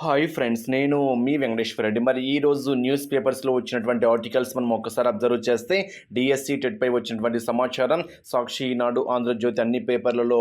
Hi friends నేను మీ వెంకటేశ్వర రెడ్డి. మరి ఈరోజు న్యూస్ పేపర్స్లో వచ్చినటువంటి ఆర్టికల్స్ మనం ఒక్కసారి అబ్జర్వ్ చేస్తే డిఎస్సి టెట్పై వచ్చినటువంటి సమాచారం సాక్షి ఈనాడు ఆంధ్రజ్యోతి అన్ని పేపర్లలో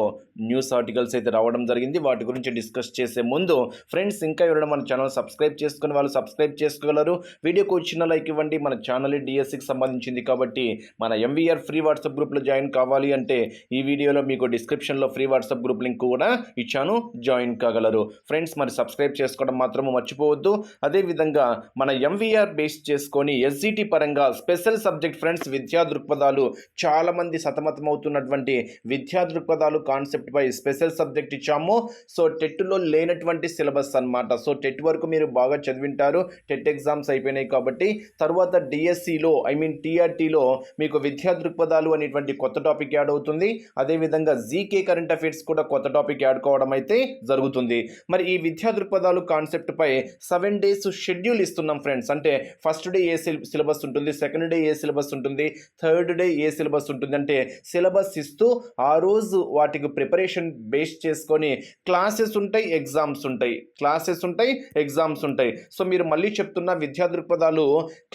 న్యూస్ ఆర్టికల్స్ అయితే రావడం జరిగింది. వాటి గురించి డిస్కస్ చేసే ముందు ఫ్రెండ్స్ ఇంకా ఎవరైనా మన ఛానల్ సబ్స్క్రైబ్ చేసుకుని వాళ్ళు సబ్స్క్రైబ్ చేసుకోగలరు. వీడియోకి వచ్చిన లైక్ ఇవ్వండి. మన ఛానల్ డిఎస్సికి సంబంధించింది కాబట్టి మన ఎంవీఆర్ ఫ్రీ వాట్సాప్ గ్రూప్లో జాయిన్ కావాలి అంటే ఈ వీడియోలో మీకు డిస్క్రిప్షన్లో ఫ్రీ వాట్సాప్ గ్రూప్ లింక్ కూడా ఇచ్చాను. జాయిన్ కాగలరు. ఫ్రెండ్స్ మరి సబ్స్క్రైబ్ చేసుకోవడం మాత్రము మర్చిపోవద్దు. అదేవిధంగా మన ఎంవీఆర్ బేస్ చేసుకొని ఎస్జిటి పరంగా స్పెషల్ సబ్జెక్ట్ ఫ్రెండ్స్ విద్యా దృక్పథాలు చాలామంది సతమతమవుతున్నటువంటి విద్యా దృక్పథాలు కాన్సెప్ట్పై స్పెషల్ సబ్జెక్ట్ ఇచ్చాము. సో టెట్లో లేనటువంటి సిలబస్ అన్నమాట. సో టెట్ వరకు మీరు బాగా చదివింటారు. టెట్ ఎగ్జామ్స్ అయిపోయినాయి కాబట్టి తర్వాత డిఎస్సిలో ఐ మీన్ టీఆర్టీలో మీకు విద్యా దృక్పథాలు అనేటువంటి కొత్త టాపిక్ యాడ్ అవుతుంది. అదేవిధంగా జీకే కరెంట్ అఫైర్స్ కూడా కొత్త టాపిక్ యాడ్ కావడం అయితే జరుగుతుంది. మరి ఈ విద్యా దృక్పథాలు కాన్సెప్ట్పై సెవెన్ డేస్ షెడ్యూల్ ఇస్తున్నాం ఫ్రెండ్స్. అంటే ఫస్ట్ డే ఏ సిలబస్ ఉంటుంది సెకండ్ డే ఏ సిలబస్ ఉంటుంది థర్డ్ డే ఏ సిలబస్ ఉంటుంది. అంటే సిలబస్ ఇస్తూ ఆ రోజు వాటికి ప్రిపరేషన్ బేస్ చేసుకొని క్లాసెస్ ఉంటాయి ఎగ్జామ్స్ ఉంటాయి. క్లాసెస్ ఉంటాయి ఎగ్జామ్స్ ఉంటాయి. సో మీరు మళ్ళీ చెప్తున్న విద్యా దృక్పథాలు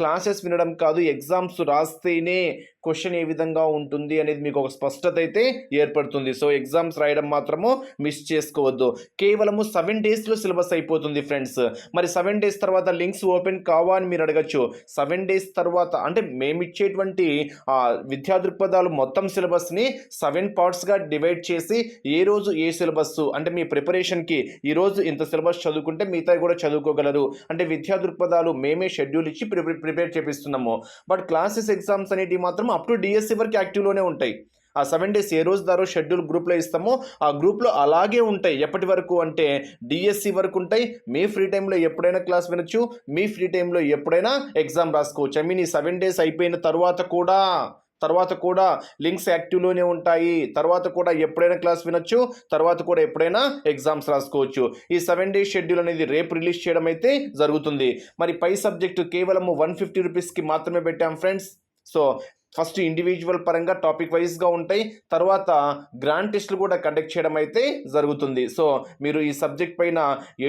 క్లాసెస్ వినడం కాదు ఎగ్జామ్స్ రాస్తేనే క్వశ్చన్ ఏ విధంగా ఉంటుంది అనేది మీకు ఒక స్పష్టత అయితే ఏర్పడుతుంది. సో ఎగ్జామ్స్ రాయడం మాత్రము మిస్ చేసుకోవద్దు. కేవలము సెవెన్ డేస్లో సిలబస్ అయిపోతుంది అయిపోతుంది ఫ్రెండ్స్ మరి సెవెన్ డేస్ తర్వాత లింక్స్ ఓపెన్ కావా అని మీరు అడగచ్చు. సెవెన్ డేస్ తర్వాత అంటే మేమిచ్చేటువంటి విద్యా దృక్పథాలు మొత్తం సిలబస్ని సెవెన్ పార్ట్స్గా డివైడ్ చేసి ఏ రోజు ఏ సిలబస్ అంటే మీ ప్రిపరేషన్కి ఈరోజు ఇంత సిలబస్ చదువుకుంటే మిగతా కూడా చదువుకోగలరు. అంటే విద్యా దృక్పథాలు మేమే షెడ్యూల్ ఇచ్చి ప్రిపే ప్రిపేర్ చేపిస్తున్నాము. బట్ క్లాసెస్ ఎగ్జామ్స్ అనేటివి మాత్రం అప్ టు డిఎస్సి వరకు యాక్టివ్లోనే ఉంటాయి. ఆ సెవెన్ డేస్ ఏ రోజు దారో షెడ్యూల్ గ్రూప్లో ఇస్తామో ఆ గ్రూప్లో అలాగే ఉంటాయి. ఎప్పటి వరకు అంటే డిఎస్సి వరకు ఉంటాయి. మీ ఫ్రీ టైంలో ఎప్పుడైనా క్లాస్ వినొచ్చు. మీ ఫ్రీ టైంలో ఎప్పుడైనా ఎగ్జామ్ రాసుకోవచ్చు. ఐ మీన్ ఈ సెవెన్ డేస్ అయిపోయిన తర్వాత కూడా తర్వాత కూడా లింక్స్ యాక్టివ్లోనే ఉంటాయి. తర్వాత కూడా ఎప్పుడైనా క్లాస్ వినొచ్చు. తర్వాత కూడా ఎప్పుడైనా ఎగ్జామ్స్ రాసుకోవచ్చు. ఈ సెవెన్ డేస్ షెడ్యూల్ అనేది రేపు రిలీజ్ చేయడం అయితే జరుగుతుంది. మరి పై సబ్జెక్టు కేవలం వన్ ఫిఫ్టీ రూపీస్కి మాత్రమే పెట్టాం ఫ్రెండ్స్ సో ఫస్ట్ ఇండివిజువల్ పరంగా టాపిక్ వైజ్గా ఉంటాయి. తర్వాత గ్రాండ్ టెస్ట్లు కూడా కండక్ట్ చేయడం అయితే జరుగుతుంది. సో మీరు ఈ సబ్జెక్ట్ పైన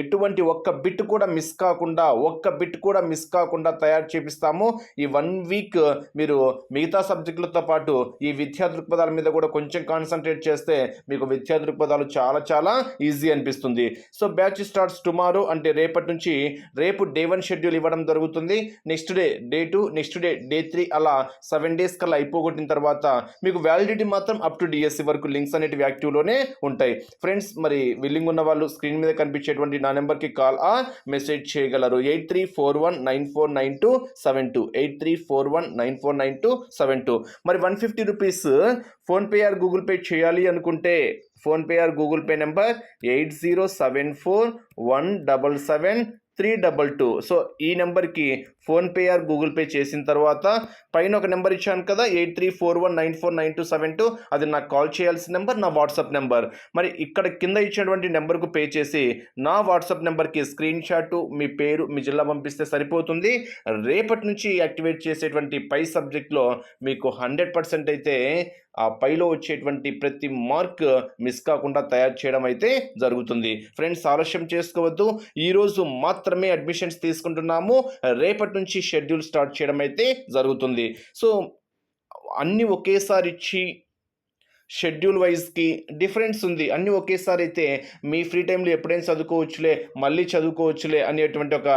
ఎటువంటి ఒక్క బిట్ కూడా మిస్ కాకుండా ఒక్క బిట్ కూడా మిస్ కాకుండా తయారు చేపిస్తాము. ఈ వన్ వీక్ మీరు మిగతా సబ్జెక్టులతో పాటు ఈ విద్యా దృక్పథాల మీద కూడా కొంచెం కాన్సన్ట్రేట్ చేస్తే మీకు విద్యా దృక్పథాలు చాలా చాలా ఈజీ అనిపిస్తుంది. సో బ్యాచ్ స్టార్ట్స్ టుమారో అంటే రేపటి నుంచి రేపు డే వన్ షెడ్యూల్ ఇవ్వడం జరుగుతుంది. Next day day two next day day three అలా సెవెన్ డేస్ కల్లా అయిపోగొట్టిన తర్వాత మీకు వ్యాలిడిటీ మాత్రం అప్ టు డిఎస్సి వరకు లింక్స్ అనేటివి యాక్టివ్లోనే ఉంటాయి. ఫ్రెండ్స్ మరి విల్లింగ్ ఉన్న వాళ్ళు స్క్రీన్ మీద కనిపించేటువంటి నా నెంబర్కి కాల్ ఆ మెసేజ్ చేయగలరు. Eight three four one nine four nine two seven two. Eight three four one nine four nine two seven two. మరి one fifty rupees PhonePe or Google Pay చేయాలి అనుకుంటే PhonePe or Google Pay number eight zero seven four one double seven three double two. So ఈ నెంబర్కి PhonePe or Google pay చేసిన తర్వాత పైన ఒక number ఇచ్చాను కదా eight three four one nine four nine two seven two అది నాకు కాల్ చేయాల్సిన నెంబర్ నా వాట్సాప్ నెంబర్. మరి ఇక్కడ కింద ఇచ్చినటువంటి నెంబర్కు పే చేసి నా వాట్సాప్ నెంబర్కి స్క్రీన్ షాట్ మీ పేరు మీ జిల్లా పంపిస్తే సరిపోతుంది. రేపటి నుంచి యాక్టివేట్ చేసేటువంటి పై సబ్జెక్ట్లో మీకు హండ్రెడ్ పర్సెంట్ అయితే ఆ పైలో వచ్చేటువంటి ప్రతి మార్క్ మిస్ కాకుండా తయారు చేయడం అయితే జరుగుతుంది. ఫ్రెండ్స్ ఆలస్యం చేసుకోవద్దు. ఈరోజు మాత్రమే అడ్మిషన్స్ తీసుకుంటున్నాము. రేపటి నుంచి షెడ్యూల్ స్టార్ట్ చేయడం అయితే జరుగుతుంది. సో అన్నీ ఒకేసారి ఇచ్చి షెడ్యూల్ వైజ్కి డిఫరెన్స్ ఉంది. అన్నీ ఒకేసారి అయితే మీ ఫ్రీ టైంలో ఎప్పుడైనా చదువుకోవచ్చులే మళ్ళీ చదువుకోవచ్చులే అనేటువంటి ఒక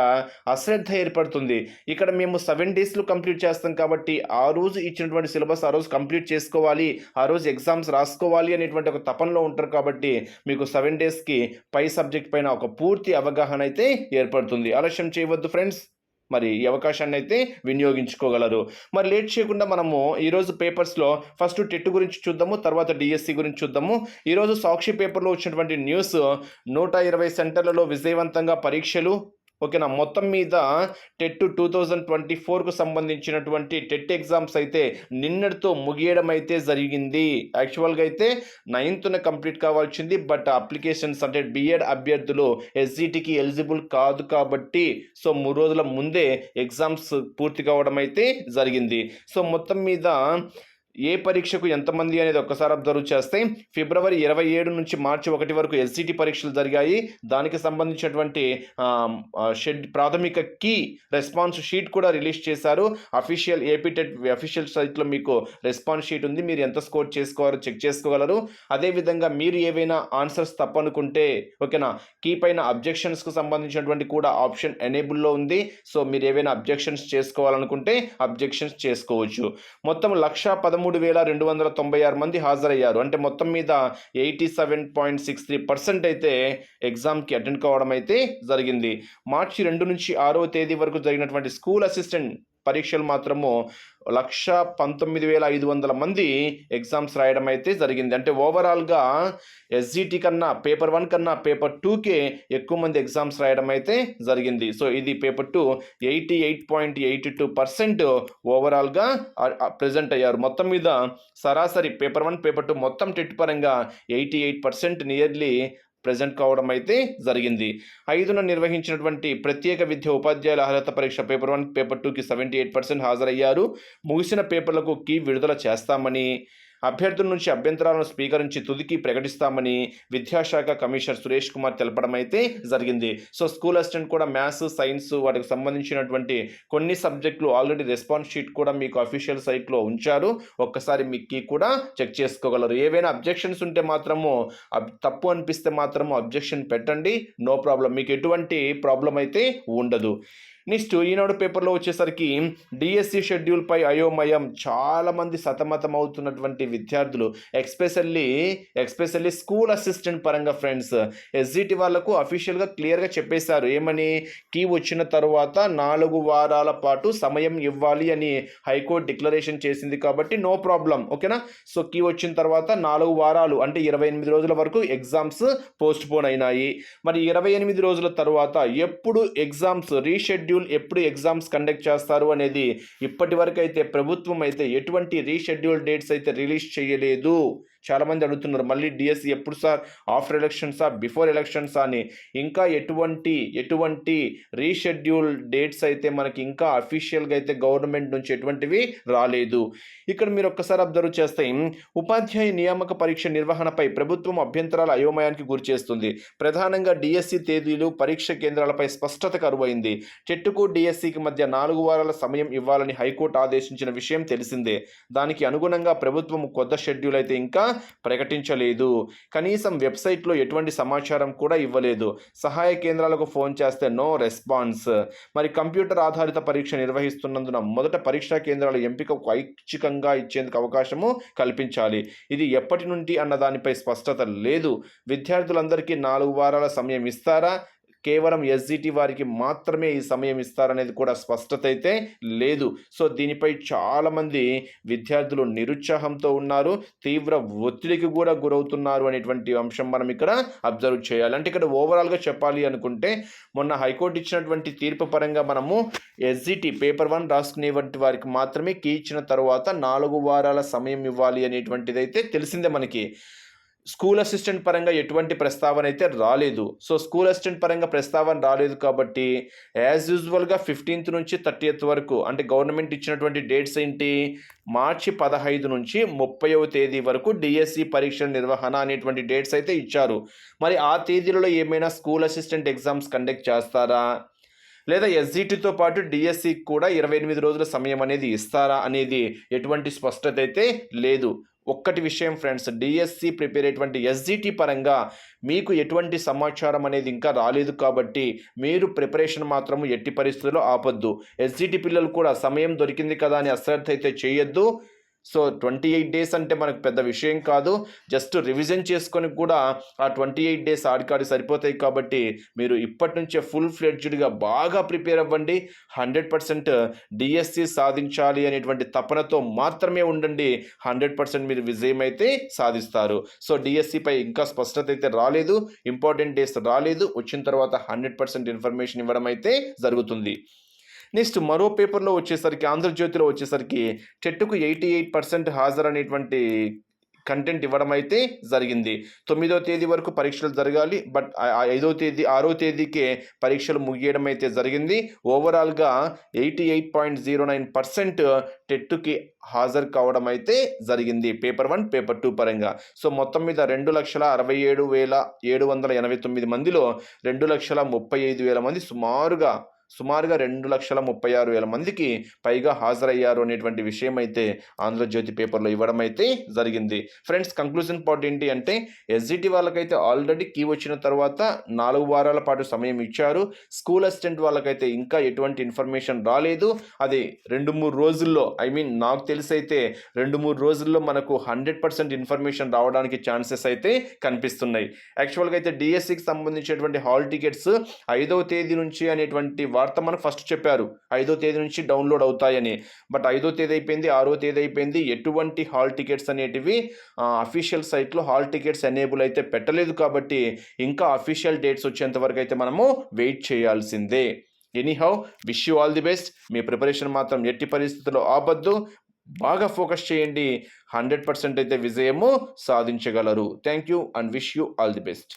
అశ్రద్ధ ఏర్పడుతుంది. ఇక్కడ మేము సెవెన్ డేస్లో కంప్లీట్ చేస్తాం కాబట్టి ఆ రోజు ఇచ్చినటువంటి సిలబస్ ఆ రోజు కంప్లీట్ చేసుకోవాలి ఆ రోజు ఎగ్జామ్స్ రాసుకోవాలి అనేటువంటి ఒక తపనలో ఉంటారు కాబట్టి మీకు సెవెన్ డేస్కి పై సబ్జెక్ట్ పైన ఒక పూర్తి అవగాహన అయితే ఏర్పడుతుంది. ఆలస్యం చేయవద్దు ఫ్రెండ్స్. మరి ఈ అవకాశాన్ని అయితే వినియోగించుకోగలరు. మరి లేట్ చేయకుండా మనము ఈరోజు పేపర్స్లో ఫస్ట్ టెట్ గురించి చూద్దాము తర్వాత డిఎస్సి గురించి చూద్దాము. ఈరోజు సాక్షి పేపర్లో వచ్చినటువంటి న్యూస్ నూట ఇరవై సెంటర్లలో విజయవంతంగా పరీక్షలు ఓకేనా? మొత్తం మీద టెట్ టూ థౌజండ్ ట్వంటీ ఫోర్కు సంబంధించినటువంటి టెట్ ఎగ్జామ్స్ అయితే నిన్నటితో ముగియడం అయితే జరిగింది. యాక్చువల్గా అయితే నైన్త్న కంప్లీట్ కావాల్సింది బట్ అప్లికేషన్స్ అంటే బిఎడ్ అభ్యర్థులు ఎస్జిటికి ఎలిజిబుల్ కాదు కాబట్టి సో మూడు రోజుల ముందే ఎగ్జామ్స్ పూర్తి కావడం అయితే జరిగింది. సో మొత్తం మీద ఏ పరీక్షకు ఎంతమంది అనేది ఒక్కసారి అబ్జర్వ్ చేస్తే ఫిబ్రవరి ఇరవై ఏడు నుంచి మార్చి ఒకటి వరకు ఎస్సీటీ పరీక్షలు జరిగాయి. దానికి సంబంధించినటువంటి షెడ్ ప్రాథమిక కీ రెస్పాన్స్ షీట్ కూడా రిలీజ్ చేశారు. అఫీషియల్ ఏపీటెట్ అఫీషియల్ సైట్లో మీకు రెస్పాన్స్ షీట్ ఉంది. మీరు ఎంత స్కోర్ చేసుకోవాలో చెక్ చేసుకోగలరు. అదేవిధంగా మీరు ఏవైనా ఆన్సర్స్ తప్పనుకుంటే ఓకేనా? కీ పైన అబ్జెక్షన్స్కు సంబంధించినటువంటి కూడా ఆప్షన్ ఎనేబుల్లో ఉంది. సో మీరు ఏవైనా అబ్జెక్షన్స్ చేసుకోవాలనుకుంటే అబ్జెక్షన్స్ చేసుకోవచ్చు. మొత్తం లక్ష పదమూడు వేల రెండు వందల తొంభై ఆరు మంది హాజరయ్యారు. అంటే మొత్తం మీద eighty seven point six three percent అయితే ఎగ్జామ్కి అటెండ్ కావడం అయితే జరిగింది. మార్చి రెండు నుంచి ఆరో తేదీ వరకు జరిగినటువంటి స్కూల్ అసిస్టెంట్ పరీక్షలు మాత్రము లక్ష పంతొమ్మిది వేల ఐదు వందల మంది ఎగ్జామ్స్ రాయడం అయితే జరిగింది. అంటే ఓవరాల్గా ఎస్జిటి కన్నా పేపర్ వన్ కన్నా పేపర్ టూకే ఎక్కువ మంది ఎగ్జామ్స్ రాయడం అయితే జరిగింది. సో ఇది paper two eighty eight point eighty two percent ఓవరాల్గా ప్రజెంట్ అయ్యారు. మొత్తం మీద సరాసరి పేపర్ వన్ పేపర్ టూ మొత్తం టెట్ పరంగా eighty eight percent nearly present కావడం అయితే జరిగింది. ఐదున నిర్వహించినటువంటి ప్రత్యేక విద్య ఉపాధ్యాయుల అర్హత పరీక్ష పేపర్ వన్ పేపర్ టూకి సెవెంటీ ఎయిట్ పర్సెంట్ హాజరయ్యారు. ముగిసిన పేపర్లకు కీ విడుదల చేస్తామని అభ్యర్థుల నుంచి అభ్యంతరాలను స్వీకరించి తుదికి ప్రకటిస్తామని విద్యాశాఖ కమిషనర్ సురేష్ కుమార్ తెలపడం అయితే జరిగింది. సో స్కూల్ అసిస్టెంట్ కూడా మ్యాథ్స్ సైన్స్ వాటికి సంబంధించినటువంటి కొన్ని సబ్జెక్టులు ఆల్రెడీ రెస్పాన్స్ షీట్ కూడా మీకు అఫీషియల్ సైట్లో ఉంచారు. ఒక్కసారి మీకు కూడా చెక్ చేసుకోగలరు. ఏవైనా అబ్జెక్షన్స్ ఉంటే మాత్రము తప్పు అనిపిస్తే మాత్రము అబ్జెక్షన్ పెట్టండి. No problem. మీకు ఎటువంటి ప్రాబ్లం అయితే ఉండదు. నెక్స్ట్ ఈనాడు పేపర్లో వచ్చేసరికి డిఎస్సి షెడ్యూల్పై అయోమయం. చాలామంది సతమతం అవుతున్నటువంటి విద్యార్థులు ఎక్స్పెషల్లీ ఎక్స్పెషల్లీ స్కూల్ అసిస్టెంట్ పరంగా ఫ్రెండ్స్ ఎస్జిటి వాళ్ళకు అఫీషియల్గా క్లియర్గా చెప్పేశారు. ఏమని? కీ వచ్చిన తర్వాత నాలుగు వారాల పాటు సమయం ఇవ్వాలి అని హైకోర్టు డిక్లరేషన్ చేసింది కాబట్టి నో ప్రాబ్లం ఓకేనా? సో కీ వచ్చిన తర్వాత నాలుగు వారాలు అంటే ఇరవై ఎనిమిది రోజుల వరకు ఎగ్జామ్స్ పోస్ట్ పోన్ అయినాయి. మరి ఇరవై ఎనిమిది రోజుల తర్వాత ఎప్పుడు ఎగ్జామ్స్ రీషెడ్యూల్ ఎప్పుడు ఎగ్జామ్స్ కండక్ట్ చేస్తారు అనేది ఇప్పటి వరకు అయితే ప్రభుత్వం అయితే ఎటువంటి రీషెడ్యూల్ డేట్స్ అయితే రిలీజ్ Cheio de Cheyeledu, చాలామంది అడుగుతున్నారు మళ్ళీ డిఎస్సి ఎప్పుడు సార్? ఆఫ్టర్ ఎలక్షన్సా బిఫోర్ ఎలక్షన్సా అని. ఇంకా ఎటువంటి ఎటువంటి రీషెడ్యూల్ డేట్స్ అయితే మనకి ఇంకా అఫీషియల్గా అయితే గవర్నమెంట్ నుంచి ఎటువంటివి రాలేదు. ఇక్కడ మీరు ఒక్కసారి అబ్జర్వ్ చేస్తే ఉపాధ్యాయ నియామక పరీక్ష నిర్వహణపై ప్రభుత్వం అభ్యంతరాల అయోమయానికి గురిచేస్తుంది ప్రధానంగా డిఎస్సి తేదీలు పరీక్ష కేంద్రాలపై స్పష్టత కరువైంది. చెట్టుకు డిఎస్సికి మధ్య నాలుగు వారాల సమయం ఇవ్వాలని హైకోర్టు ఆదేశించిన విషయం తెలిసిందే. దానికి అనుగుణంగా ప్రభుత్వం కొత్త షెడ్యూల్ అయితే ఇంకా ప్రకటించలేదు. కనీసం వెబ్సైట్లో ఎటువంటి సమాచారం కూడా ఇవ్వలేదు. సహాయ కేంద్రాలకు ఫోన్ చేస్తే నో రెస్పాన్స్. మరి కంప్యూటర్ ఆధారిత పరీక్ష నిర్వహిస్తున్నందున మొదట పరీక్షా కేంద్రాల ఎంపికకు ఐచ్ఛికంగా ఇచ్చేందుకు అవకాశము కల్పించాలి. ఇది ఎప్పటి నుండి అన్న దానిపై స్పష్టత లేదు. విద్యార్థులందరికీ నాలుగు వారాల సమయం ఇస్తారా? కేవలం ఎస్జిటి వారికి మాత్రమే ఈ సమయం ఇస్తారనేది కూడా స్పష్టత అయితే లేదు. సో దీనిపై చాలామంది విద్యార్థులు నిరుత్సాహంతో ఉన్నారు తీవ్ర ఒత్తిడికి కూడా గురవుతున్నారు అనేటువంటి అంశం మనం ఇక్కడ అబ్జర్వ్ చేయాలి. అంటే ఇక్కడ ఓవరాల్గా చెప్పాలి అనుకుంటే మొన్న హైకోర్టు ఇచ్చినటువంటి తీర్పు పరంగా మనము ఎస్జిటి పేపర్ వన్ రాసుకునేటువంటి వారికి మాత్రమే కీ ఇచ్చిన తర్వాత నాలుగు వారాల సమయం ఇవ్వాలి అనేటువంటిది అయితే తెలిసిందే మనకి. స్కూల్ అసిస్టెంట్ పరంగా ఎటువంటి ప్రస్తావన అయితే రాలేదు. సో స్కూల్ అసిస్టెంట్ పరంగా ప్రస్తావన రాలేదు కాబట్టి యాజ్ యూజువల్గా ఫిఫ్టీన్త్ నుంచి థర్టీయత్ వరకు అంటే గవర్నమెంట్ ఇచ్చినటువంటి డేట్స్ ఏంటి? మార్చి పదహైదు నుంచి ముప్పైవ తేదీ వరకు డిఎస్సి పరీక్షల నిర్వహణ అనేటువంటి డేట్స్ అయితే ఇచ్చారు. మరి ఆ తేదీలలో ఏమైనా స్కూల్ అసిస్టెంట్ ఎగ్జామ్స్ కండక్ట్ చేస్తారా? లేదా ఎస్జిటితో పాటు డిఎస్సికి కూడా ఇరవై ఎనిమిది రోజుల సమయం అనేది ఇస్తారా అనేది ఎటువంటి స్పష్టత అయితే లేదు. ఒక్కటి విషయం ఫ్రెండ్స్ డిఎస్సి ప్రిపేర్ అయ్యేటువంటి ఎస్జిటి పరంగా మీకు ఎటువంటి సమాచారం అనేది ఇంకా రాలేదు కాబట్టి మీరు ప్రిపరేషన్ మాత్రం ఎట్టి పరిస్థితుల్లో ఆపొద్దు. ఎస్జిటి పిల్లలు కూడా సమయం దొరికింది కదా అని అశ్రద్ధ అయితే చేయొద్దు. సో ట్వంటీ ఎయిట్ డేస్ అంటే మనకు పెద్ద విషయం కాదు. జస్ట్ రివిజన్ చేసుకొని కూడా ఆ ట్వంటీ ఎయిట్ డేస్ ఆడికాడి సరిపోతాయి కాబట్టి మీరు ఇప్పటి నుంచే ఫుల్ ఫ్లెడ్జ్డ్గా బాగా ప్రిపేర్ అవ్వండి. హండ్రెడ్ పర్సెంట్ డిఎస్సి సాధించాలి అనేటువంటి తపనతో మాత్రమే ఉండండి. హండ్రెడ్ పర్సెంట్ మీరు విజయం అయితే సాధిస్తారు. సో డిఎస్సిపై ఇంకా స్పష్టత అయితే రాలేదు. ఇంపార్టెంట్ డేస్ రాలేదు. వచ్చిన తర్వాత హండ్రెడ్ పర్సెంట్ ఇన్ఫర్మేషన్ ఇవ్వడం అయితే జరుగుతుంది. నెక్స్ట్ మరో పేపర్లో వచ్చేసరికి ఆంధ్రజ్యోతిలో వచ్చేసరికి టెట్కు ఎయిటీ ఎయిట్ పర్సెంట్ హాజరు అనేటువంటి కంటెంట్ ఇవ్వడం అయితే జరిగింది. తొమ్మిదో తేదీ వరకు పరీక్షలు జరగాలి బట్ ఐదో తేదీ ఆరో తేదీకే పరీక్షలు ముగియడం అయితే జరిగింది. ఓవరాల్గా eighty eight point zero nine percent టెట్కి హాజరు కావడం అయితే జరిగింది. పేపర్ వన్ పేపర్ టూ పరంగా. సో మొత్తం మీద రెండు లక్షల అరవై ఏడు వేల ఏడు వందల ఎనభై తొమ్మిది మందిలో రెండు లక్షల ముప్పై ఐదు వేల మంది సుమారుగా సుమారుగా రెండు లక్షల ముప్పై ఆరు వేల మందికి పైగా హాజరయ్యారు అనేటువంటి విషయం అయితే ఆంధ్రజ్యోతి పేపర్లో ఇవ్వడం అయితే జరిగింది. ఫ్రెండ్స్ కంక్లూజన్ పాయింట్ ఏంటి అంటే ఎస్జిటి వాళ్ళకైతే ఆల్రెడీ కీ వచ్చిన తర్వాత నాలుగు వారాల పాటు సమయం ఇచ్చారు. స్కూల్ అసిస్టెంట్ వాళ్ళకైతే ఇంకా ఎటువంటి ఇన్ఫర్మేషన్ రాలేదు. అది రెండు మూడు రోజుల్లో ఐ మీన్ నాకు తెలిసి అయితే రెండు మూడు రోజుల్లో మనకు హండ్రెడ్ పర్సెంట్ ఇన్ఫర్మేషన్ రావడానికి ఛాన్సెస్ అయితే కనిపిస్తున్నాయి. యాక్చువల్గా అయితే డిఎస్సికి సంబంధించినటువంటి హాల్ టికెట్స్ ఐదవ తేదీ నుంచి అనేటువంటి వార్త మనకు ఫస్ట్ చెప్పారు. ఐదో తేదీ నుంచి డౌన్లోడ్ అవుతాయని. బట్ ఐదో తేదీ అయిపోయింది ఆరో తేదీ అయిపోయింది ఎటువంటి హాల్ టికెట్స్ అనేటివి అఫీషియల్ సైట్లో హాల్ టికెట్స్ ఎనేబుల్ అయితే పెట్టలేదు కాబట్టి ఇంకా అఫీషియల్ డేట్స్ వచ్చేంత వరకు అయితే మనము వెయిట్ చేయాల్సిందే. Anyhow wish you all the best me preparation మాత్రం ఎట్టి పరిస్థితుల్లో ఆపద్దు. బాగా ఫోకస్ చేయండి. హండ్రెడ్ పర్సెంట్ అయితే విజయము సాధించగలరు. Thank you and wish you all the best